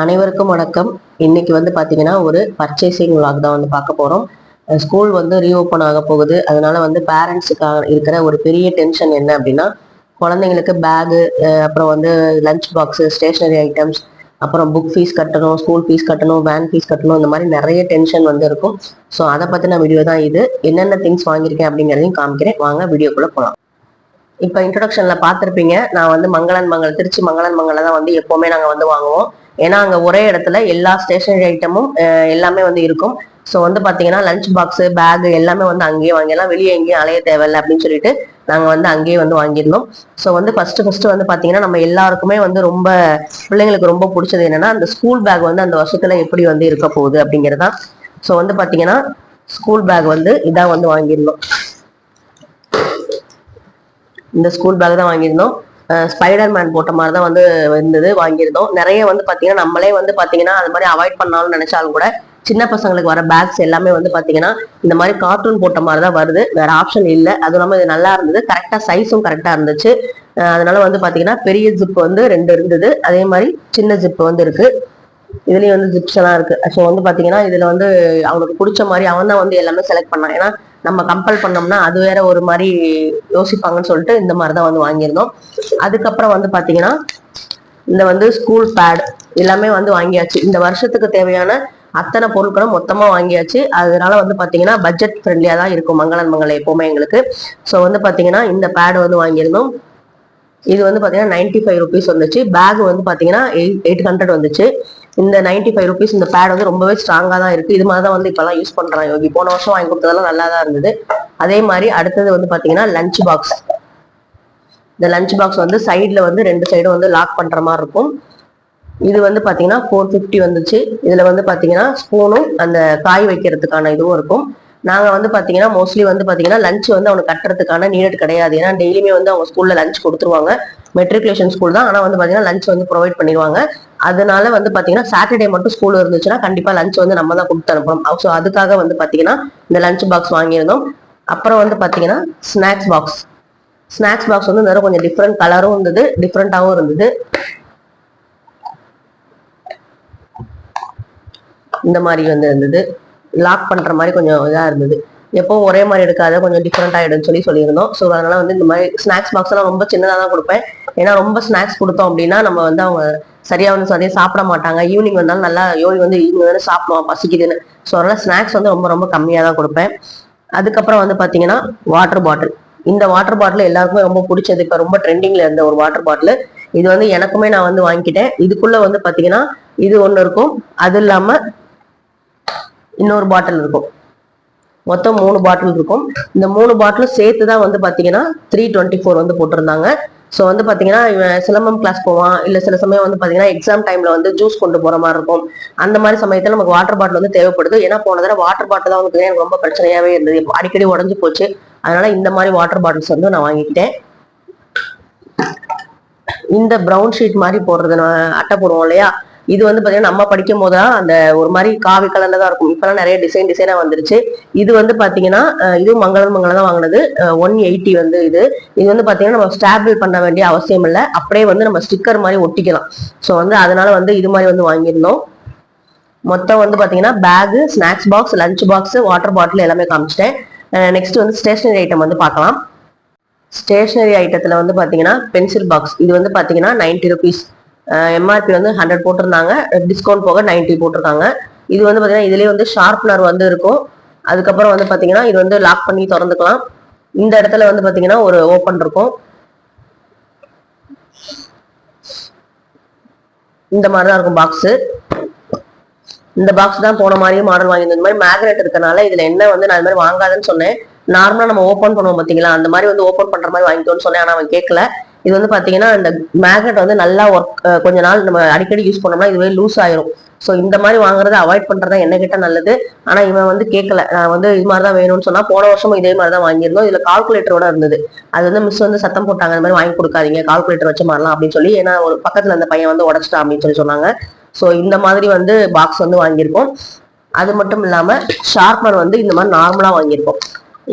அனைவருக்கும் வணக்கம். இன்னைக்கு வந்து பார்த்தீங்கன்னா ஒரு பர்ச்சேசிங் விளாக் தான் வந்து பார்க்க போகிறோம் ஸ்கூல் வந்து ரீஓப்பன் ஆக போகுது. அதனால வந்து பேரண்ட்ஸுக்காக இருக்கிற ஒரு பெரிய டென்ஷன் என்ன அப்படின்னா குழந்தைங்களுக்கு பேகு அப்புறம் வந்து லஞ்ச் பாக்ஸு ஸ்டேஷ்னரி ஐட்டம்ஸ் அப்புறம் புக் ஃபீஸ் கட்டணும் ஸ்கூல் ஃபீஸ் கட்டணும் வேன் ஃபீஸ் கட்டணும் இந்த மாதிரி நிறைய டென்ஷன் வந்து இருக்கும். ஸோ அதை பற்றின வீடியோ தான் இது. என்னென்ன திங்ஸ் வாங்கியிருக்கேன் அப்படிங்கிறதையும் காமிக்கிறேன். வாங்க வீடியோக்குள்ளே போகலாம் இப்போ இன்ட்ரொடக்ஷனில் பார்த்துருப்பீங்க. நான் வந்து மங்களன் மங்கல் திருச்சி மங்களன் மங்கல தான் வந்து எப்போவுமே நாங்கள் வந்து வாங்குவோம். ஏன்னா அங்கே ஒரே இடத்துல எல்லா ஸ்டேஷனரி ஐட்டமும் எல்லாமே வந்து இருக்கும். ஸோ வந்து பார்த்தீங்கன்னா லஞ்ச் பாக்ஸு பேக் எல்லாமே வந்து அங்கேயே வாங்கிடலாம் வெளியே எங்கேயும் அலைய தேவையில்லை அப்படின்னு சொல்லிட்டு நாங்கள் வந்து அங்கேயே வந்து வாங்கியிருந்தோம். ஸோ வந்து ஃபர்ஸ்ட் ஃபர்ஸ்ட் வந்து பார்த்தீங்கன்னா நம்ம எல்லாருக்குமே வந்து ரொம்ப பிள்ளைங்களுக்கு ரொம்ப பிடிச்சது என்னன்னா அந்த ஸ்கூல் பேக் வந்து அந்த வருஷத்துல எப்படி வந்து இருக்க போகுது அப்படிங்கிறதா ஸோ வந்து பார்த்தீங்கன்னா ஸ்கூல் பேக் வந்து இதான் வந்து வாங்கியிருந்தோம். இந்த ஸ்கூல் பேக் தான் வாங்கியிருந்தோம். ஸ்பைடர் மேன் போட்ட மாதிரி தான் வந்து இருந்தது வாங்கியிருந்தோம். நிறைய வந்து பார்த்தீங்கன்னா நம்மளே வந்து பார்த்தீங்கன்னா அது மாதிரி அவாய்ட் பண்ணாலும் நினைச்சாலும் கூட சின்ன பசங்களுக்கு வர பேக்ஸ் எல்லாமே வந்து பார்த்தீங்கன்னா இந்த மாதிரி கார்ட்டூன் போட்ட மாதிரி தான் வருது. வேற ஆப்ஷன் இல்லை. அதுவும் இல்லாமல் இது நல்லா இருந்தது. கரெக்டாக சைஸும் கரெக்டாக இருந்துச்சு. அதனால வந்து பார்த்தீங்கன்னா பெரிய ஜிப் வந்து ரெண்டு இருந்தது. அதே மாதிரி சின்ன ஜிப் வந்து இருக்கு. இதுலயும் வந்து ஜிப்ஸ் எல்லாம் இருக்கு. ஸோ வந்து பாத்தீங்கன்னா இதுல வந்து அவனுக்கு பிடிச்ச மாதிரி அவன் தான் வந்து எல்லாமே செலக்ட் பண்ணான். ஏன்னா நம்ம கம்பல் பண்ணோம்னா அது வேற ஒரு மாதிரி யோசிப்பாங்கன்னு சொல்லிட்டு இந்த மாதிரி தான் வந்து வாங்கியிருந்தோம். அதுக்கப்புறம் வந்து பாத்தீங்கன்னா இந்த வந்து ஸ்கூல் பேட் எல்லாமே வந்து வாங்கியாச்சு. இந்த வருஷத்துக்கு தேவையான அத்தனை பொருட்களும் மொத்தமா வாங்கியாச்சு. அதனால வந்து பாத்தீங்கன்னா பட்ஜெட் ஃப்ரெண்ட்லியா தான் இருக்கும் மங்களன் மங்கள எப்பவுமே எங்களுக்கு. ஸோ வந்து பாத்தீங்கன்னா இந்த பேட் வந்து வாங்கியிருந்தோம். இது வந்து பார்த்தீங்கன்னா நைன்டி ஃபைவ் ருபீஸ் வந்துச்சு. பேக் வந்து பார்த்தீங்கன்னா எயிட் எயிட் ஹண்ட்ரட் வந்துச்சு. இந்த நைன்டி ஃபைவ் ருபீஸ் இந்த பேட் வந்து ரொம்பவே ஸ்ட்ராங்காக தான் இருக்கு. இது மாதிரி தான் வந்து இப்போலாம் யூஸ் பண்ணுறாங்க யோகி போன வருஷம் வாங்கி கொடுத்ததெல்லாம் நல்லா தான் இருந்தது. அதே மாதிரி அடுத்தது வந்து பார்த்தீங்கன்னா லஞ்ச் பாக்ஸ் இந்த லஞ்ச் பாக்ஸ் வந்து சைடில் வந்து ரெண்டு சைடும் வந்து லாக் பண்ணுற மாதிரி இருக்கும். இது வந்து பார்த்தீங்கன்னா ஃபோர் ஃபிஃப்டி வந்துச்சு. இதில் வந்து பார்த்தீங்கன்னா ஸ்பூனும் அந்த காய் வைக்கிறதுக்கான இதுவும் இருக்கும். நாங்கள் வந்து பார்த்தீங்கன்னா மோஸ்ட்லி வந்து பார்த்தீங்கன்னா லஞ்ச் வந்து அவனுக்கு கட்டுறதுக்கான நீட் கிடையாது. ஏன்னா டெய்லியுமே வந்து அவங்க ஸ்கூலில் லஞ்ச் கொடுத்துருவாங்க. மெட்ரிகுலேஷன் ஸ்கூல் தான். ஆனால் வந்து பார்த்தீங்கன்னா லஞ்ச் வந்து ப்ரொவைட் பண்ணிடுவாங்க. அதனால வந்து பார்த்தீங்கன்னா சாட்டர்டே மட்டும் ஸ்கூல் இருந்துச்சுன்னா கண்டிப்பாக லஞ்ச் வந்து நம்ம தான் கொடுத்து அனுப்பணும். ஸோ அதுக்காக வந்து பார்த்தீங்கன்னா இந்த லஞ்ச் பாக்ஸ் வாங்கியிருந்தோம். அப்புறம் வந்து பார்த்தீங்கன்னா ஸ்நாக்ஸ் பாக்ஸ் ஸ்நாக்ஸ் பாக்ஸ் வந்து நிறைய கொஞ்சம் டிஃப்ரெண்ட் கலரும் இருந்தது. டிஃப்ரெண்ட்டாகவும் இருந்தது. இந்த மாதிரி வந்து இருந்தது. லாக் பண்ணுற மாதிரி கொஞ்சம் இதாக இருந்தது. எப்பவும் ஒரே மாதிரி எடுக்காத கொஞ்சம் டிஃப்ரெண்ட் ஆகிடும் சொல்லி சொல்லியிருந்தோம். ஸோ அதனால வந்து இந்த மாதிரி ஸ்நாக்ஸ் பாக்ஸ் எல்லாம் ரொம்ப சின்னதாக தான் கொடுப்பேன். ஏன்னா ரொம்ப ஸ்நாக்ஸ் கொடுத்தோம் அப்படின்னா நம்ம வந்து அவங்க சரியா வந்து சரியா சாப்பிட மாட்டாங்க. ஈவினிங் வந்தாலும் நல்லா யோகி வந்து ஈவினிங் வந்து சாப்பிடுவோம் பசிக்குதுன்னு. ஸோ அதனால ஸ்நாக்ஸ் வந்து ரொம்ப ரொம்ப கம்மியாக தான் கொடுப்பேன். அதுக்கப்புறம் வந்து பார்த்தீங்கன்னா வாட்டர் பாட்டில் இந்த வாட்டர் பாட்டில் எல்லாருக்குமே ரொம்ப பிடிச்சது. இப்போ ரொம்ப ட்ரெண்டிங்ல இருந்த ஒரு வாட்டர் பாட்டில் இது வந்து எனக்குமே நான் வந்து வாங்கிக்கிட்டேன். இதுக்குள்ள வந்து பார்த்தீங்கன்னா இது ஒன்று இருக்கும். அது இல்லாமல் இன்னொரு பாட்டில் இருக்கும். மொத்தம் மூணு பாட்டில் இருக்கும். இந்த மூணு பாட்டிலும் சேர்த்து தான் வந்து பார்த்தீங்கன்னா த்ரீ டுவெண்ட்டி ஃபோர் வந்து போட்டிருந்தாங்க. ஸோ வந்து பார்த்தீங்கன்னா இவன் சிலம்பம் கிளாஸ் போவான். இல்லை சில சமயம் வந்து பார்த்தீங்கன்னா எக்ஸாம் டைமில் வந்து ஜூஸ் கொண்டு போகிற மாதிரி இருக்கும். அந்த மாதிரி சமயத்தில் நமக்கு வாட்டர் பாட்டில் வந்து தேவைப்படுது. ஏன்னா போன தடவை வாட்டர் பாட்டில் தான் வந்து எனக்கு ரொம்ப பிரச்சனையாகவே இருந்தது. அடிக்கடி உடஞ்சு போச்சு. அதனால இந்த மாதிரி வாட்டர் பாட்டில்ஸ் வந்து நான் வாங்கிக்கிட்டேன். இந்த ப்ரௌன் ஷீட் மாதிரி போடுறது நான் அட்டை போடுவோம் இல்லையா? இது வந்து பாத்தீங்கன்னா நம்ம படிக்கும் போதுதான் அந்த ஒரு மாதிரி காவி கலர்ல தான் இருக்கும். இப்பெல்லாம் நிறைய டிசைன் டிசைனா வந்துருச்சு. இது வந்து பாத்தீங்கன்னா இதுவும் இது மங்களம் மங்களம் தான் வாங்கினது. ஒன் எயிட்டி வந்து இது. இது வந்து பாத்தீங்கன்னா நம்ம ஸ்டாபிள் பண்ண வேண்டிய அவசியம் இல்லை. அப்படியே வந்து நம்ம ஸ்டிக்கர் மாதிரி ஒட்டிக்கலாம். ஸோ வந்து அதனால வந்து இது மாதிரி வந்து வாங்கியிருந்தோம். மொத்தம் வந்து பாத்தீங்கன்னா bag snacks box lunch box water bottle எல்லாமே காமிச்சிட்டேன். நெக்ஸ்ட் வந்து ஸ்டேஷனரி ஐட்டம் வந்து பார்க்கலாம். ஸ்டேஷனரி ஐட்டத்தில் வந்து பார்த்தீங்கன்னா பென்சில் பாக்ஸ் இது வந்து பார்த்தீங்கன்னா நைன்டி ருபீஸ் எம்ஆர்பி வந்து ஹண்ட்ரட் போட்டிருந்தாங்க. டிஸ்கவுண்ட் போக நைன்டி போட்டிருக்காங்க. இது வந்து பார்த்தீங்கன்னா இதுலேயே வந்து ஷார்ப்னர் வந்து இருக்கும். அதுக்கப்புறம் வந்து பார்த்தீங்கன்னா இது வந்து லாக் பண்ணி திறந்துக்கலாம். இந்த இடத்துல வந்து பார்த்தீங்கன்னா ஒரு ஓப்பன் இருக்கும். இந்த மாதிரி தான் இருக்கும் பாக்ஸு இந்த பாக்ஸ் தான் போன மாதிரியும் மாடல் வாங்கியிருந்தது இந்த மாதிரி மேக்னெட் இருக்கனால இதுல என்ன வந்து நான் இந்த மாதிரி வாங்காதுன்னு சொன்னேன். நார்மலா நம்ம ஓப்பன் பண்ணுவோம் பாத்தீங்களா? அந்த மாதிரி வந்து ஓப்பன் பண்ற மாதிரி வாங்கிக்கோன்னு சொன்னேன். ஆனா அவன் கேட்கல இது வந்து பாத்தீங்கன்னா இந்த மேக்னெட் வந்து நல்லா ஒர்க் கொஞ்ச நாள் நம்ம அடிக்கடி யூஸ் பண்ணோம்னா இதுவே லூஸ் ஆயிரும். ஸோ இந்த மாதிரி வாங்குறத அவாய்ட் பண்றதா என்ன கிட்ட நல்லது. ஆனா இவன் வந்து கேட்கல நான் வந்து இது மாதிரி தான் வேணும்னு சொன்னா போன வருஷமும் இதே மாதிரி தான் வாங்கியிருந்தோம். இதுல கால்குலேட்டரோட இருந்தது. அது வந்து மிஸ் வந்து சத்தம் போட்டாங்க. இந்த மாதிரி வாங்கி கொடுக்காதீங்க. கால்குலேட்டர் வச்சு மாறலாம் அப்படின்னு சொல்லி ஏன்னா ஒரு பக்கத்துல அந்த பையன் வந்து உடச்சிட்டான் அப்படின்னு சொல்லி சொன்னாங்க. ஸோ இந்த மாதிரி வந்து பாக்ஸ் வந்து வாங்கியிருக்கோம். அது மட்டும் இல்லாம ஷார்ப்னர் வந்து இந்த மாதிரி நார்மலா வாங்கியிருக்கோம்.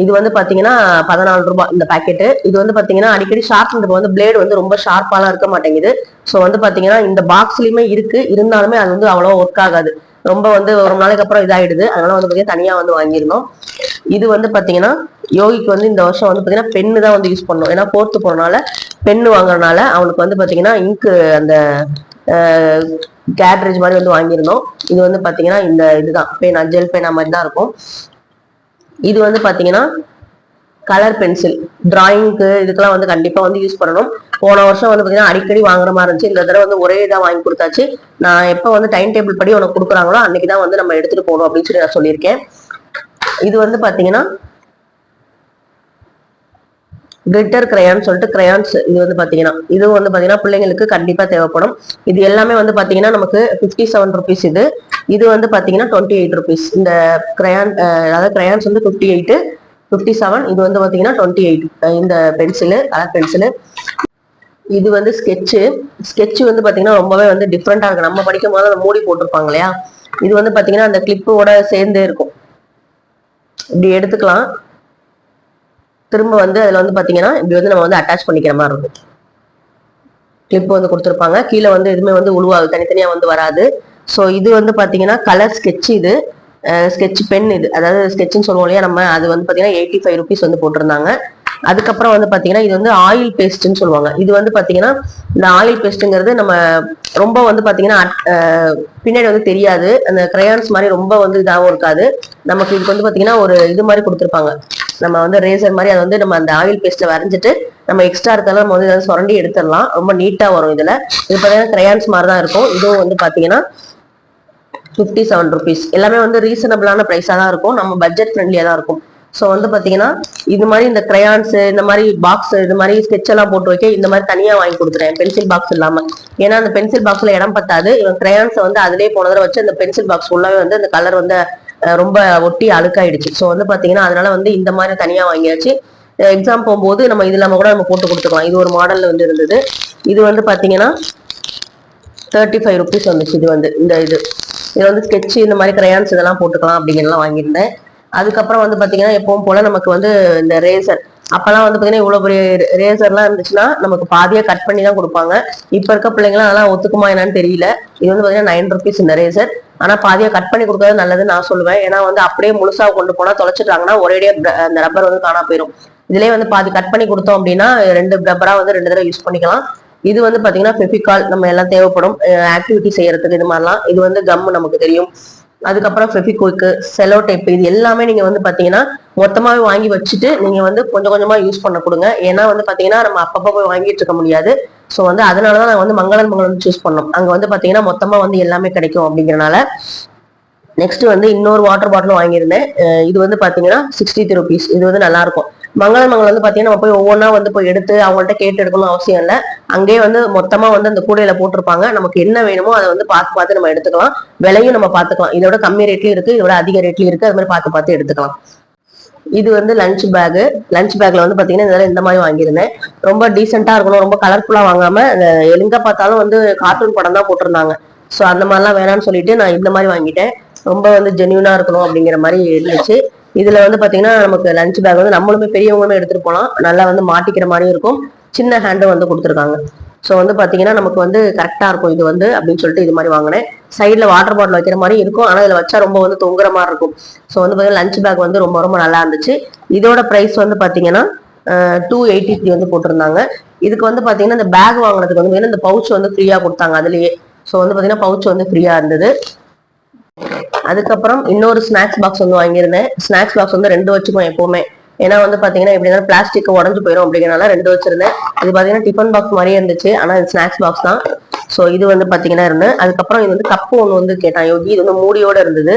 இது வந்து பாத்தீங்கன்னா பதினாலு ரூபாய் இந்த பாக்கெட்டு இது வந்து பாத்தீங்கன்னா அடிக்கடி ஷார்ப்னருக்கு வந்து பிளேடு வந்து ரொம்ப ஷார்ப்பாலாம் இருக்க மாட்டேங்குது. ஸோ வந்து பாத்தீங்கன்னா இந்த பாக்ஸ்லயுமே இருக்கு. இருந்தாலுமே அது வந்து அவ்வளோ ஒர்க் ஆகாது. ரொம்ப வந்து ஒரு நாளைக்கு அப்புறம் இதாயிடுது. அதனால வந்து பாத்தீங்கன்னா தனியா வந்து வாங்கியிருந்தோம் இது வந்து பாத்தீங்கன்னா யோகிக்கு வந்து இந்த வருஷம் வந்து பாத்தீங்கன்னா பென்னு தான் வந்து யூஸ் பண்ணோம் ஏன்னா ஃபோர்த்து போறனால பென்னு வாங்குறதுனால அவனுக்கு வந்து பாத்தீங்கன்னா இங்கு அந்த கேட்ரேஜ் மாதிரி வந்து வாங்கியிருந்தோம் இது வந்து பாத்தீங்கன்னா இந்த இதுதான். பேனா ஜெல் பேனா மாதிரி தான் இருக்கும். இது வந்து பாத்தீங்கன்னா கலர் பென்சில் டிராயிங்க்கு இதுக்கெல்லாம் வந்து கண்டிப்பா வந்து யூஸ் பண்ணணும். போன வருஷம் வந்து பாத்தீங்கன்னா அடிக்கடி வாங்குற மாதிரி இருந்துச்சு. இந்த தடவை வந்து ஒரே இதாக வாங்கி கொடுத்தாச்சு. நான் எப்ப வந்து டைம் டேபிள் படி உனக்கு கொடுக்குறாங்களோ அன்னைக்கு தான் வந்து நம்ம எடுத்துட்டு போகணும் அப்படின்னு சொல்லி நான் சொல்லியிருக்கேன். இது வந்து பாத்தீங்கன்னா கிளிட்டர் கிரையான் சொல்லிட்டு கிரையான்ஸ் இது வந்து பாத்தீங்கன்னா இது வந்து பாத்தீங்கன்னா பிள்ளைங்களுக்கு கண்டிப்பா தேவைப்படும். இது எல்லாமே வந்து பாத்தீங்கன்னா நமக்கு பிப்டி செவன் ருபீஸ் இது. இது வந்து பாத்தீங்கன்னா டுவெண்ட்டி எயிட் ருபீஸ் இந்த கிரையான் அதாவது கிரையான்ஸ் வந்து பிப்டி எயிட் ஃபிஃப்டி செவன் இது வந்து பாத்தீங்கன்னா டுவெண்ட்டி எயிட் இந்த பென்சிலு கலர் பென்சிலு. இது வந்து ஸ்கெட்சு ஸ்கெட்ச் வந்து பாத்தீங்கன்னா ரொம்பவே வந்து டிஃப்ரெண்டா இருக்கு. நம்ம படிக்கும் போது அதை மூடி போட்டிருப்பாங்க இல்லையா? இது வந்து பாத்தீங்கன்னா அந்த கிளிப்போட சேர்ந்தே இருக்கும். இப்படி எடுத்துக்கலாம். திரும்ப வந்து அதில் வந்து பார்த்தீங்கன்னா இப்படி வந்து நம்ம வந்து அட்டாச் பண்ணிக்கிற மாதிரி இருக்கும். கிளிப் வந்து கொடுத்துருப்பாங்க. கீழே வந்து எதுவுமே வந்து உழுவாது. தனித்தனியாக வந்து வராது. ஸோ இது வந்து பார்த்தீங்கன்னா கலர் ஸ்கெட்ச் இது. ஸ்கெட்ச் பென் இது. அதாவது ஸ்கெட்ச்னு சொல்லுவோம் இல்லையா? நம்ம அது வந்து பார்த்தீங்கன்னா எயிட்டி ஃபைவ் ருபீஸ் வந்து போட்டிருந்தாங்க. அதுக்கப்புறம் வந்து பார்த்தீங்கன்னா இது வந்து ஆயில் பேஸ்ட்னு சொல்லுவாங்க. இது வந்து பார்த்தீங்கன்னா இந்த ஆயில் பேஸ்ட்டுங்கிறது நம்ம ரொம்ப வந்து பார்த்தீங்கன்னா பின்னாடி வந்து தெரியாது. அந்த கிரையான்ஸ் மாதிரி ரொம்ப வந்து இதாகவும் இருக்காது. நமக்கு இதுக்கு வந்து பார்த்தீங்கன்னா ஒரு இது மாதிரி கொடுத்துருப்பாங்க. நம்ம வந்து ரேசர் மாதிரி அதை வந்து நம்ம அந்த ஆயில் பேஸ்ட்ல வரைஞ்சிட்டு நம்ம எக்ஸ்ட்ரா இருக்கலாம் நம்ம வந்து இதை சுரண்டி எடுத்துடலாம். ரொம்ப நீட்டா வரும் இதுல. இது பாத்தீங்கன்னா கிரையான்ஸ் மாதிரி தான் இருக்கும். இதுவும் வந்து பாத்தீங்கன்னா ஃபிஃப்டி செவன் ருபீஸ் எல்லாமே வந்து ரீசனபிளான ப்ரைஸாக தான் இருக்கும். நம்ம பட்ஜெட் ஃப்ரெண்ட்லியாக தான் இருக்கும். ஸோ வந்து பார்த்தீங்கன்னா இது மாதிரி இந்த கிரையான்ஸ் இந்த மாதிரி பாக்ஸ் இது மாதிரி sketch எல்லாம் போட்டு வைக்க இந்த மாதிரி தனியாக வாங்கி கொடுத்துறேன் பென்சில் பாக்ஸ் இல்லாமல் ஏன்னா அந்த பென்சில் பாக்ஸில் இடம் பத்தாது. இவன் கிரையான்ஸை வந்து அதிலே போன தடவை வச்சு அந்த பென்சில் பாக்ஸ் ஃபுல்லாகவே வந்து அந்த கலர் வந்து ரொம்ப ஒட்டி அழுக்காயிடுச்சு. ஸோ வந்து பார்த்தீங்கன்னா அதனால வந்து இந்த மாதிரி தனியாக வாங்கியாச்சு. எக்ஸாம் போகும்போது நம்ம இது இல்லாமல் கூட நம்ம போட்டு கொடுத்துக்கலாம். இது ஒரு மாடலில் வந்து இருந்தது. இது வந்து பார்த்தீங்கன்னா தேர்ட்டி ஃபைவ் ருபீஸ் வந்துச்சு. இது வந்து இந்த இது. இது வந்து ஸ்கெட்சு இந்த மாதிரி கிரையான்ஸ் இதெல்லாம் போட்டுக்கலாம் அப்படிங்கிறலாம் வாங்கியிருந்தேன். அதுக்கப்புறம் வந்து பார்த்தீங்கன்னா எப்பவும் போல நமக்கு வந்து இந்த ரேசர் அப்பெல்லாம் வந்து பாத்தீங்கன்னா இவ்வளவு பெரிய ரேசர்லாம் இருந்துச்சுன்னா நமக்கு பாதியா கட் பண்ணி தான் கொடுப்பாங்க. இப்ப இருக்க பிள்ளைங்களாம் அதெல்லாம் ஒத்துக்குமா என்னன்னு தெரியல. இது வந்து பாத்தீங்கன்னா நைன் ருபீஸ் இந்த ரேசர் ஆனா பாதியா கட் பண்ணி கொடுக்கறது நல்லதுன்னு நான் சொல்லுவேன். ஏன்னா வந்து அப்படியே முழுசா கொண்டு போனா தொலைச்சிட்டாங்கன்னா ஒரேடியா அந்த ரப்பர் வந்து காணா போயிடும் இதுலயே வந்து பாதி கட் பண்ணி கொடுத்தோம் அப்படின்னா ரெண்டு ரப்பரா வந்து ரெண்டு தடவை யூஸ் பண்ணிக்கலாம். இது வந்து பாத்தீங்கன்னா ஃபெஃபிகால் நம்ம எல்லாம் தேவைப்படும். ஆக்டிவிட்டி செய்யறதுக்கு இது மாதிரிலாம். இது வந்து கம் நமக்கு தெரியும். அதுக்கப்புறம் ஃபெஃபிக்விக்கு செலோ டேப் இது எல்லாமே நீங்க வந்து பாத்தீங்கன்னா மொத்தமாவே வாங்கி வச்சுட்டு நீங்க வந்து கொஞ்சம் கொஞ்சமா யூஸ் பண்ண கொடுங்க. ஏன்னா வந்து பாத்தீங்கன்னா நம்ம அப்பப்போ போய் வாங்கிட்டு இருக்க முடியாது. ஸோ வந்து அதனாலதான் நாங்க வந்து மங்களன் மங்களம் சூஸ் பண்ணோம். அங்க வந்து பாத்தீங்கன்னா மொத்தமா வந்து எல்லாமே கிடைக்கும் அப்படிங்கறனால நெக்ஸ்ட் வந்து இன்னொரு வாட்டர் பாட்டிலும் வாங்கியிருந்தேன். இது வந்து பாத்தீங்கன்னா சிக்ஸ்டி த்ரீ ருபீஸ் இது வந்து நல்லா இருக்கும். மங்கள மங்களம் வந்து பாத்தீங்கன்னா நம்ம போய் ஒவ்வொன்றா வந்து போய் எடுத்து அவங்கள்ட்ட கேட்டு எடுக்கணும் அவசியம் இல்லை. அங்கேயே வந்து மொத்தமா வந்து அந்த கூடையில போட்டிருப்பாங்க. நமக்கு என்ன வேணுமோ அதை வந்து பார்த்து பார்த்து நம்ம எடுத்துக்கலாம். விலையும் நம்ம பார்த்துக்கலாம். இதோட கம்மி ரேட்லயும் இருக்கு. இதோட அதிக ரேட்லயும் இருக்கு. அது மாதிரி பார்த்து பார்த்து எடுத்துக்கலாம். இது வந்து லஞ்ச் பேக் லஞ்ச் பேக்ல வந்து பாத்தீங்கன்னா இதெல்லாம் இந்த மாதிரி வாங்கியிருந்தேன். ரொம்ப டீசெண்டா இருக்கணும். ரொம்ப கலர்ஃபுல்லா வாங்காம எங்க பார்த்தாலும் வந்து கார்ட்டூன் படம் தான் போட்டிருந்தாங்க. ஸோ அந்த மாதிரிலாம் வேணாம்னு சொல்லிட்டு நான் இந்த மாதிரி வாங்கிட்டேன். ரொம்ப வந்து ஜென்யூனா இருக்கணும் அப்படிங்கிற மாதிரி இருந்துச்சு. இதுல வந்து பாத்தீங்கன்னா நமக்கு லஞ்ச் பேக் வந்து நம்மளுமே பெரியவங்களுமே எடுத்துட்டு போகலாம் நல்லா வந்து மாட்டிக்கிற மாதிரியும் இருக்கும். சின்ன ஹேண்டும் வந்து கொடுத்துருக்காங்க. ஸோ வந்து பாத்தீங்கன்னா நமக்கு வந்து கரெக்டா இருக்கும் இது வந்து அப்படின்னு சொல்லிட்டு இது மாதிரி வாங்கினேன். சைடில் வாட்டர் பாட்டில் வைக்கிற மாதிரி இருக்கும். ஆனால் இதில் வச்சா ரொம்ப வந்து தொங்குற மாதிரி இருக்கும். ஸோ வந்து பார்த்தீங்கன்னா லஞ்ச் பேக் வந்து ரொம்ப ரொம்ப நல்லா இருந்துச்சு. இதோட ப்ரைஸ் வந்து பார்த்தீங்கன்னா டூ எயிட்டி த்ரீ வந்து போட்டிருந்தாங்க. இதுக்கு வந்து பார்த்தீங்கன்னா இந்த பேக் வாங்கினதுக்கு வந்து இந்த பவுச் வந்து ஃப்ரீயாக கொடுத்தாங்க. அதுலேயே. ஸோ வந்து பார்த்தீங்கன்னா பவுச் வந்து ஃப்ரீயாக இருந்தது. அதுக்கப்புறம் இன்னொரு ஸ்நாக்ஸ் பாக்ஸ் வந்து வாங்கியிருந்தேன். ஸ்நாக்ஸ் பாக்ஸ் வந்து ரெண்டு வச்சுக்குவோம் எப்பவுமே. ஏன்னா வந்து பாத்தீங்கன்னா எப்படி இருந்தாலும் பிளாஸ்டிக் உடஞ்சு போயிடும் அப்படிங்கிறனால ரெண்டு வச்சிருந்தேன். இது பாத்தீங்கன்னா டிஃபன் பாக்ஸ் மாதிரியே இருந்துச்சு. ஆனா இது ஸ்நாக்ஸ் பாக்ஸ் தான். ஸோ இது வந்து பாத்தீங்கன்னா இருந்து அதுக்கப்புறம் இது வந்து கப்பு ஒன்று வந்து கேட்டான். யோகி இது வந்து மூடியோட இருந்தது.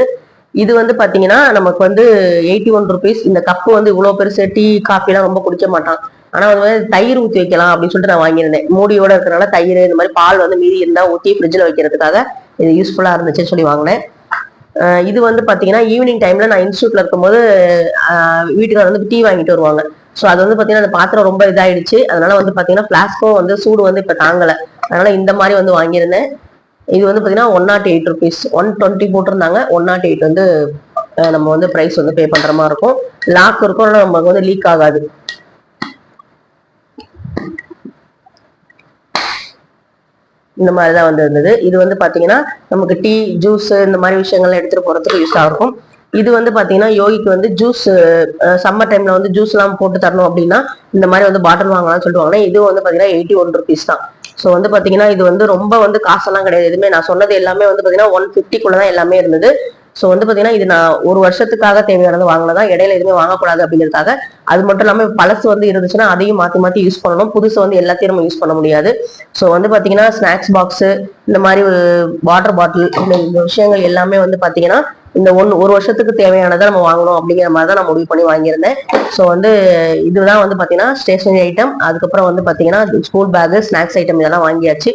இது வந்து பாத்தீங்கன்னா நமக்கு வந்து எயிட்டி ஒன் ருபீஸ் இந்த கப்பு வந்து இவ்வளவு பெருசு. டீ காஃபிலாம் ரொம்ப குடிக்க மாட்டான். ஆனா வந்து தயிர் ஊற்றி வைக்கலாம் அப்படின்னு சொல்லிட்டு நான் வாங்கியிருந்தேன். மூடியோட இருக்கிறனால தயிர் இந்த மாதிரி பால் வந்து மீதி இருந்தா ஊற்றி ஃப்ரிட்ஜில் வைக்கிறதுக்காக இது யூஸ்ஃபுல்லா இருந்துச்சுன்னு சொல்லி வாங்கினேன். இது வந்து பாத்தீங்கன்னா ஈவினிங் டைம்ல நான் இன்ஸ்டியூட்ல இருக்கும்போது வீட்டுக்காரர் வந்து டீ வாங்கிட்டு வருவாங்க. ஸோ அது வந்து பாத்தீங்கன்னா அந்த பாத்திரம் ரொம்ப இதாயிடுச்சு. அதனால வந்து பாத்தீங்கன்னா பிளாஸ்கும் வந்து சூடு வந்து இப்ப தாங்கல. அதனால இந்த மாதிரி வந்து வாங்கியிருந்தேன். இது வந்து பாத்தீங்கன்னா one nought eight rupees one twenty போட்டிருந்தாங்க. ஒன் நாட் எயிட் வந்து நம்ம வந்து ப்ரைஸ் வந்து பே பண்ற மாதிரி இருக்கும். லாக் இருக்கும் நமக்கு வந்து லீக் ஆகாது. இந்த மாதிரி தான் வந்து இருந்தது. இது வந்து பாத்தீங்கன்னா நமக்கு டீ ஜூஸ் இந்த மாதிரி விஷயங்கள்லாம் எடுத்துட்டு போறதுக்கு யூஸ் ஆகும். இது வந்து பாத்தீங்கன்னா யோகிக்கு வந்து ஜூஸ் சம்மர் டைம்ல வந்து ஜூஸ் எல்லாம் போட்டு தரணும் அப்படின்னா இந்த மாதிரி வந்து பாட்டில் வாங்கலாம்னு சொல்லுவாங்க இது வந்து பாத்தீங்கன்னா எயிட்டி ஒன் ருபீஸ் தான். ஸோ வந்து பாத்தீங்கன்னா இது வந்து ரொம்ப வந்து காசெல்லாம் கிடையாது. எதுவுமே நான் சொன்னது எல்லாமே வந்து பாத்தீங்கன்னா ஒன் ஃபிஃப்டிக்குள்ள தான் எல்லாமே இருந்தது. ஸோ வந்து பார்த்தீங்கன்னா இது நான் ஒரு வருஷத்துக்காக தேவையானது வாங்கினதா இடையில எதுவுமே வாங்கக்கூடாது அப்படிங்கிறதுக்காக அது மட்டும் இல்லாமல் பழசு வந்து இருந்துச்சுன்னா அதையும் மாற்றி மாற்றி யூஸ் பண்ணணும். புதுசு வந்து எல்லாத்தையும் நம்ம யூஸ் பண்ண முடியாது. ஸோ வந்து பார்த்தீங்கன்னா ஸ்நாக்ஸ் பாக்ஸு இந்த மாதிரி வாட்டர் பாட்டில் இந்த இந்த விஷயங்கள் எல்லாமே வந்து பார்த்தீங்கன்னா இந்த ஒன்று ஒரு வருஷத்துக்கு தேவையானதை நம்ம வாங்கணும் அப்படிங்கிற மாதிரி தான் நான் முடிவு பண்ணி வாங்கியிருந்தேன். ஸோ வந்து இதுதான் வந்து பார்த்தீங்கன்னா ஸ்டேஷனரி ஐட்டம் அதுக்கப்புறம் வந்து பார்த்தீங்கன்னா ஸ்கூல் பேகு ஸ்நாக்ஸ் ஐட்டம் இதெல்லாம் வாங்கியாச்சு.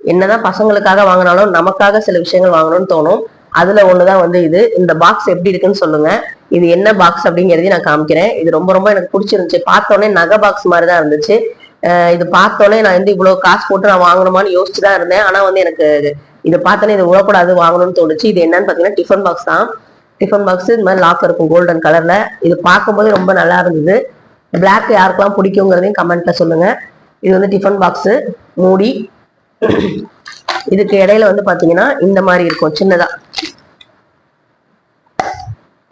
என்னதான் பசங்களுக்காக வாங்கினாலும் நமக்காக சில விஷயங்கள் வாங்கணும்னு தோணும். அதுல ஒண்ணுதான் வந்து இது. இந்த பாக்ஸ் எப்படி இருக்குன்னு சொல்லுங்க. இது என்ன பாக்ஸ் அப்படிங்கறதையும் நான் காமிக்கிறேன். இது ரொம்ப ரொம்ப எனக்கு பிடிச்சிருந்துச்சு. பார்த்தோன்னே நகை பாக்ஸ் மாதிரி தான் இருந்துச்சு இது பார்த்தோன்னே நான் வந்து இவ்வளவு காசு போட்டு நான் வாங்கணுமான்னு யோசிச்சு தான் இருந்தேன். ஆனா வந்து எனக்கு இதை பார்த்தோன்னே இது விடக்கூடாது வாங்கணும்னு தோணுச்சு. இது என்னன்னு பாத்தீங்கன்னா டிஃபன் பாக்ஸ் தான். டிஃபன் பாக்ஸ் இது மாதிரி லாக் இருக்கும் கோல்டன் கலர்ல இது பார்க்கும்போது ரொம்ப நல்லா இருந்தது. பிளாக் யாருக்கெல்லாம் பிடிக்குங்கிறதையும் கமெண்ட்ல சொல்லுங்க. இது வந்து டிஃபன் பாக்ஸ் மூடி. இதுக்கு இடையில வந்து பாத்தீங்கன்னா இந்த மாதிரி இருக்கும் சின்னதா.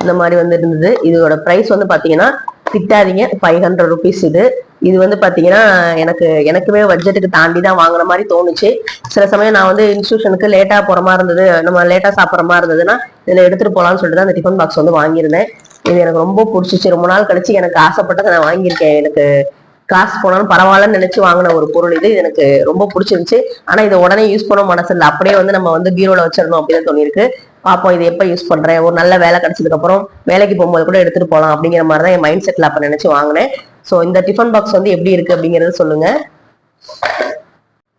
இந்த மாதிரி வந்து இருந்தது. இதோட ப்ரைஸ் வந்து பாத்தீங்கன்னா திட்டாதீங்க ஃபைவ் ஹண்ட்ரட் ருபீஸ் இது. இது வந்து பாத்தீங்கன்னா எனக்கு எனக்குமே பட்ஜெட்டுக்கு தாண்டி தான் வாங்குற மாதிரி தோணுச்சு. சில சமயம் நான் வந்து இன்ஸ்டியூஷனுக்கு லேட்டா போற மாதிரி இருந்தது நம்ம லேட்டா சாப்பிட்ற மாதிரி இருந்ததுன்னா இதுல எடுத்துட்டு போலாம்னு சொல்லிட்டு தான் அந்த டிஃபன் பாக்ஸ் வந்து வாங்கியிருந்தேன். இது எனக்கு ரொம்ப பிடிச்சிச்சு. ரொம்ப நாள் கழிச்சு எனக்கு ஆசைப்பட்டதை நான் வாங்கியிருக்கேன். எனக்கு காசு போனாலும் பரவாயில்லன்னு நினைச்சு வாங்கின ஒரு பொருள் இது. எனக்கு ரொம்ப பிடிச்சிருந்துச்சு. ஆனா இதை உடனே யூஸ் பண்ண மனசு இல்லை. அப்படியே வந்து நம்ம வந்து பீரோல வச்சிடணும் அப்படின்னு தோணிருக்கு பாப்போம் இது எப்போ யூஸ் பண்றேன்? ஒரு நல்ல வேலை கிடைச்சதுக்கு அப்புறம் வேலைக்கு போகும்போது கூட எடுத்துட்டு போகலாம் அப்படிங்கிற மாதிரி தான் என் மைண்ட் செட்ல அப்ப நினைச்சு வாங்கினேன். ஸோ இந்த டிஃபன் பாக்ஸ் வந்து எப்படி இருக்கு அப்படிங்கறத சொல்லுங்க.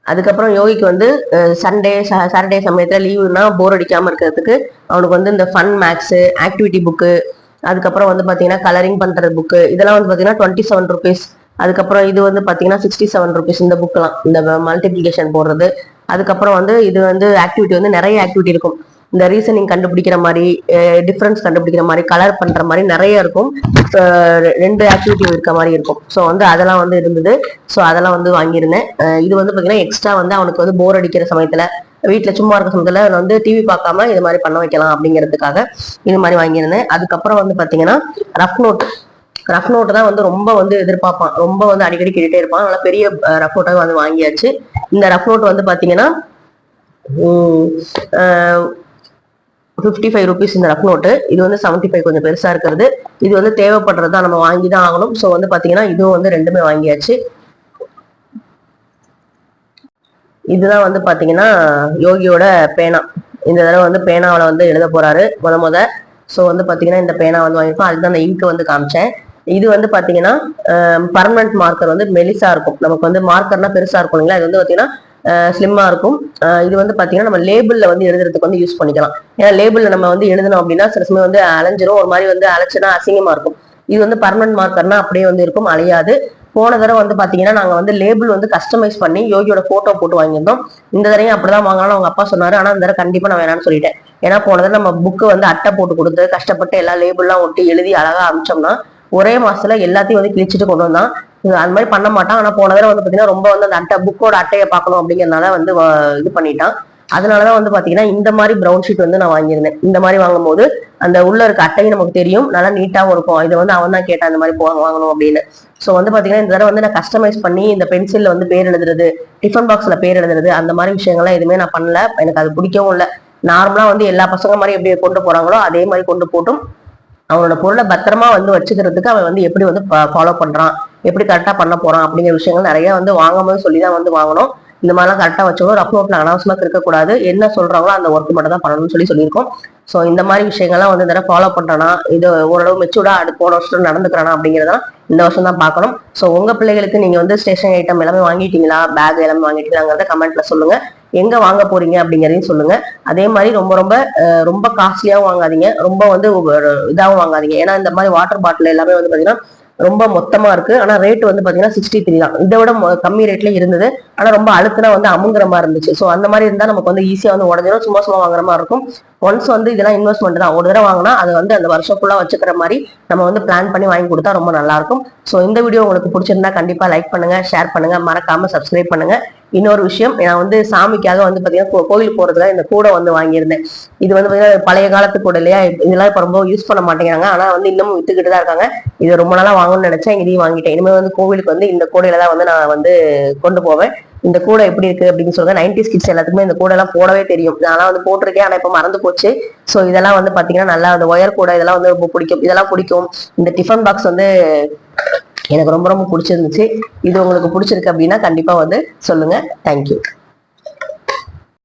அதுக்கப்புறம் யோகிக்கு வந்து சண்டே சாட்டர்டே சமயத்தில் லீவுனா போர் அடிக்காமல் இருக்கிறதுக்கு அவனுக்கு வந்து இந்த ஃபன் மேக்ஸு ஆக்டிவிட்டி புக்கு அதுக்கப்புறம் வந்து பார்த்தீங்கன்னா கலரிங் பண்ணுற புக்கு இதெல்லாம் வந்து பார்த்தீங்கன்னா டுவெண்ட்டி செவன் ருபீஸ் அதுக்கப்புறம் இது வந்து பார்த்தீங்கன்னா சிக்ஸ்டி செவன் ருபீஸ் இந்த புக்கெலாம் இந்த மல்டிபிளிகேஷன் போடுறது. அதுக்கப்புறம் வந்து இது வந்து ஆக்டிவிட்டி வந்து நிறைய ஆக்டிவிட்டி இருக்கும். இந்த ரீசனிங் கண்டுபிடிக்கிற மாதிரி டிஃப்ரென்ஸ் கண்டுபிடிக்கிற மாதிரி கலர் பண்ணுற மாதிரி நிறைய இருக்கும். ரெண்டு ஆக்டிவிட்டி இருக்க மாதிரி இருக்கும். ஸோ வந்து அதெல்லாம் வந்து இருந்தது. ஸோ அதெல்லாம் வந்து வாங்கியிருந்தேன். இது வந்து பார்த்தீங்கன்னா எக்ஸ்ட்ரா வந்து அவனுக்கு வந்து போர் அடிக்கிற சமயத்தில் வீட்டில் சும்மா இருக்க சமயத்தில் வந்து டிவி பார்க்காம இது மாதிரி பண்ண வைக்கலாம் அப்படிங்கிறதுக்காக இது மாதிரி வாங்கியிருந்தேன். அதுக்கப்புறம் வந்து பார்த்தீங்கன்னா ரஃப் நோட் ரஃப் நோட் தான் வந்து ரொம்ப வந்து எதிர்பார்ப்பான். ரொம்ப வந்து அடிக்கடி கேட்டுட்டே இருப்பான். நல்லா பெரிய ரஃப் நோட்டாக வந்து வாங்கியாச்சு. இந்த ரஃப் நோட் வந்து பார்த்தீங்கன்னா ஃபிஃப்டி ஃபைவ் ருபீஸ் இந்த ரஃப் நோட்டு இது வந்து செவன்ட்டி ஃபைவ் கொஞ்சம் பெருசாக இருக்கிறது. இது வந்து தேவைப்படுறது தான் நம்ம வாங்கி தான் ஆகணும். ஸோ வந்து பார்த்தீங்கன்னா இதுவும் வந்து ரெண்டுமே வாங்கியாச்சு. இதுதான் வந்து பார்த்தீங்கன்னா யோகியோட பேனா. இந்த தடவை வந்து பேனாவில் வந்து எழுத போறாரு. முத முத. ஸோ வந்து பார்த்தீங்கன்னா இந்த பேனா வந்து வாங்கியிருக்கோம். அதுதான் அந்த இங்க் வந்து காமிச்சேன். இது வந்து பாத்தீங்கன்னா பர்மனன்ட் மார்க்கர் வந்து மெலிசா இருக்கும். நமக்கு வந்து மார்க்கர்னா பெருசா இருக்கும் இல்லைங்களா? இது வந்து பாத்தீங்கன்னா ஸ்லிம்மா இருக்கும். இது வந்து பாத்தீங்கன்னா நம்ம லேபிள்ல வந்து எழுதுறதுக்கு வந்து யூஸ் பண்ணிக்கலாம். ஏன்னா லேபிள்ல நம்ம வந்து எழுதணும் அப்படின்னா சில சமயம் வந்து அலைஞ்சிரும். ஒரு மாதிரி வந்து அலைச்சுனா அசிங்கமா இருக்கும். இது வந்து பர்மனன்ட் மார்க்கர்னா அப்படியே வந்து இருக்கும் அழியாது. போன தடவை வந்து பாத்தீங்கன்னா நாங்க வந்து லேபிள் வந்து கஸ்டமைஸ் பண்ணி யோகியோட போட்டோ போட்டு வாங்கியிருந்தோம். இந்த தடவையும் அப்படிதான் வாங்கலாம்னு அவங்க அப்பா சொன்னாரு. ஆனா இந்த தடவை கண்டிப்பா நான் வேணாம்னு சொல்லிட்டேன். ஏன்னா போன தடவை நம்ம புக்கு வந்து அட்டை போட்டு கொடுத்து கஷ்டப்பட்டு எல்லா லேபிள்லாம் ஒட்டி எழுதி அழகா அமிச்சோம்னா ஒரே மாசத்துல எல்லாத்தையும் வந்து கிழிச்சிட்டு கொண்டு வந்தான். அது மாதிரி பண்ண மாட்டான். ஆனா போன தடவை வந்து பாத்தீங்கன்னா ரொம்ப வந்து அந்த அட்டை புக்கோட அட்டையை பார்க்கணும் அப்படிங்கறதுனால வந்து இது பண்ணிட்டான். அதனாலதான் வந்து பாத்தீங்கன்னா இந்த மாதிரி ப்ரௌன் ஷீட் வந்து நான் வாங்கியிருந்தேன். இந்த மாதிரி வாங்கும்போது அந்த உள்ள இருக்க அட்டையும் நமக்கு தெரியும். நல்லா நீட்டாவும் இருக்கும். இதை வந்து அவன் தான் கேட்டான் இந்த மாதிரி போ வாங்கணும் அப்படின்னு. சோ வந்து பாத்தீங்கன்னா இந்த தடவை வந்து நான் கஸ்டமைஸ் பண்ணி இந்த பென்சில்ல வந்து பேர் எழுதுறது டிஃபன் பாக்ஸ்ல பேர் எழுதுறது அந்த மாதிரி விஷயங்கள்லாம் எதுவுமே நான் பண்ணல. எனக்கு அது பிடிக்கவும் இல்லை. நார்மலா வந்து எல்லா பசங்க மாதிரி எப்படி கொண்டு போறாங்களோ அதே மாதிரி கொண்டு போட்டும். அவனோட பொருளை பத்திரமா வந்து வச்சுக்கிறதுக்கு அவன் வந்து எப்படி வந்து ஃபாலோ பண்றான் எப்படி கரெக்டா பண்ண போறான் அப்படிங்கிற விஷயங்கள் நிறைய வந்து வாங்கும்போது சொல்லி தான் வந்து வாங்கணும். இந்த மாதிரிலாம் கரெக்டாக வச்சுக்கணும் ரஃப் நோட்ல அனாவசியமா இருக்கக்கூடாது. என்ன சொல்றாங்களோ அந்த ஒர்க் மட்டும் தான் பண்ணணும்னு சொல்லி சொல்லியிருக்கோம். ஸோ இந்த மாதிரி விஷயங்கள்லாம் வந்து இந்த ஃபாலோ பண்றானா இது ஓரளவு மெச்சூர்டா அடுத்த போன வருஷம் நடந்துக்கிறானா அப்படிங்கிறதெல்லாம் இந்த வருஷம் தான் பார்க்கணும். ஸோ உங்கள் பிள்ளைகளுக்கு நீங்கள் வந்து ஸ்டேஷனரி ஐட்டம் எல்லாமே வாங்கிட்டீங்களா? பேக் எல்லாமே வாங்கிட்டீங்களாங்கிறத கமெண்ட்டில் சொல்லுங்கள் எங்க வாங்க போறீங்க அப்படிங்கறதையும் சொல்லுங்க. அதே மாதிரி ரொம்ப ரொம்ப ரொம்ப காஸ்ட்லியாவும் வாங்காதீங்க. ரொம்ப வந்து இதாகவும் வாங்காதீங்க. ஏன்னா இந்த மாதிரி வாட்டர் பாட்டில் எல்லாமே வந்து பாத்தீங்கன்னா ரொம்ப மொத்தமா இருக்கு. ஆனா ரேட் வந்து பாத்தீங்கன்னா சிக்ஸ்டி த்ரீ தான். இதை விட மொ- கம்மி ரேட்ல இருந்தது. ஆனா ரொம்ப அழுத்தினா வந்து அமுங்குற மாதிரி இருந்துச்சு. ஸோ அந்த மாதிரி இருந்தா நமக்கு வந்து ஈஸியா வந்து உடஞ்சிரும். சும்மா சும்மா வாங்குற மாதிரி இருக்கும். ஒன்ஸ் வந்து இதெல்லாம் இன்வெஸ்ட்மெண்ட் தான். ஒரு தடவை வாங்கினா அது வந்து அந்த வருஷம் ஃபுல்லா வச்சுக்கிற மாதிரி நம்ம வந்து பிளான் பண்ணி வாங்கி கொடுத்தா ரொம்ப நல்லா இருக்கும். ஸோ இந்த வீடியோ உங்களுக்கு பிடிச்சிருந்தா கண்டிப்பா லைக் பண்ணுங்க ஷேர் பண்ணுங்க. மறக்காம சப்ஸ்கிரைப் பண்ணுங்க. இன்னொரு விஷயம் நான் வந்து சாமிக்காக வந்து பாத்தீங்கன்னா கோயிலுக்கு போறதுக்காக இந்த கூடை வந்து வாங்கியிருந்தேன். இது வந்து பாத்தீங்கன்னா பழைய காலத்து கூட இல்லையா? இதெல்லாம் இப்ப ரொம்ப யூஸ் பண்ண மாட்டேங்கிறாங்க. ஆனா வந்து இன்னமும் வித்துக்கிட்டு தான் இருக்காங்க. இது ரொம்ப நாளா வாங்கணும்னு நினைச்சேன். இதையும் வாங்கிட்டேன். இனிமேல் வந்து கோவிலுக்கு வந்து இந்த கூடையில தான் வந்து நான் வந்து கொண்டு போவேன். இந்த கூடை எப்படி இருக்கு அப்படின்னு சொல்லுங்க. நைன்டி கிட்ஸ் எல்லாத்துக்குமே இந்த கூடை எல்லாம் போடவே தெரியும். நான்லாம் வந்து போட்டிருக்கேன். ஆனா இப்ப மறந்து போச்சு. ஸோ இதெல்லாம் வந்து பாத்தீங்கன்னா நல்லா அந்த ஒயர் கூடை இதெல்லாம் வந்து ரொம்ப பிடிக்கும். இதெல்லாம் பிடிக்கும். இந்த டிஃபன் பாக்ஸ் வந்து எனக்கு ரொம்ப ரொம்ப பிடிச்சிருந்துச்சு. இது உங்களுக்கு பிடிச்சிருக்கு அப்படின்னா கண்டிப்பா வந்து சொல்லுங்க. தேங்க்யூ